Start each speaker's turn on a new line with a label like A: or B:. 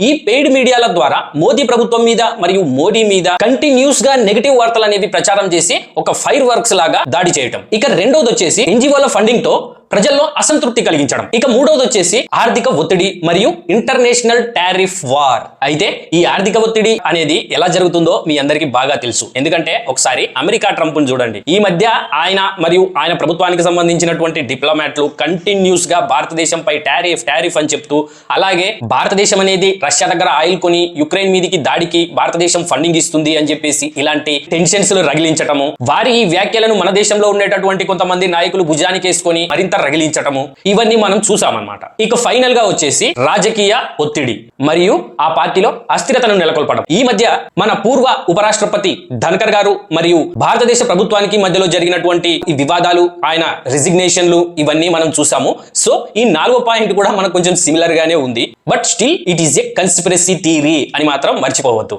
A: ఈ పెయిడ్ మీడియాల ద్వారా మోదీ ప్రభుత్వం మీద మరియు మోడీ మీద కంటిన్యూస్గా నెగిటివ్ వార్తలు అనేవి ప్రచారం చేసి ఒక ఫైర్ వర్క్స్ లాగా దాడి చేయటం. ఇక రెండోది వచ్చేసి ఎన్జిఓల ఫండింగ్తో ప్రజల్లో అసంతృప్తి కలిగించడం. ఇక మూడవది వచ్చేసి ఆర్థిక ఒత్తిడి మరియు ఇంటర్నేషనల్ టారిఫ్ వార్. అయితే ఈ ఆర్థిక ఒత్తిడి అనేది ఎలా జరుగుతుందో మీ అందరికీ బాగా తెలుసు. ఎందుకంటే ఒకసారి అమెరికా ట్రంప్ చూడండి. ఈ మధ్య ఆయన మరియు ఆయన ప్రభుత్వానికి సంబంధించినటువంటి డిప్లొమాట్లు కంటిన్యూస్గా భారతదేశంపై టారిఫ్ టారిఫ్ అని చెప్తూ అలాగే భారతదేశం అనేది రష్యా దగ్గర ఆయిల్ కొని యుక్రెయిన్ మీదికి దాడికి భారతదేశం ఫండింగ్ ఇస్తుంది అని చెప్పేసి ఇలాంటి టెన్షన్స్ రగిలించటము వారి ఈ వ్యాఖ్యలను మన దేశంలో ఉండేటటువంటి కొంతమంది నాయకులు భుజానికి వేసుకొని మరింత రగిలించటము ఇవన్నీ మనం చూసామన్నమాట. ఇక ఫైనల్గా వచ్చేసి రాజకీయ ఒత్తిడి మరియు ఆ పార్టీలో అస్థిరతను నెలకొల్పడం. ఈ మధ్య మన పూర్వ ఉపరాష్ట్రపతి ధన్కర్ గారు మరియు భారతదేశ ప్రభుత్వానికి మధ్యలో జరిగినటువంటి ఈ వివాదాలు ఆయన రిజిగ్నేషన్లు ఇవన్నీ మనం చూసాము. సో ఈ నాలుగో పాయింట్ కూడా మనకు కొంచెం సిమిలర్ గానే ఉంది. But still it is a conspiracy theory అని మాత్రం మర్చిపోవద్దు.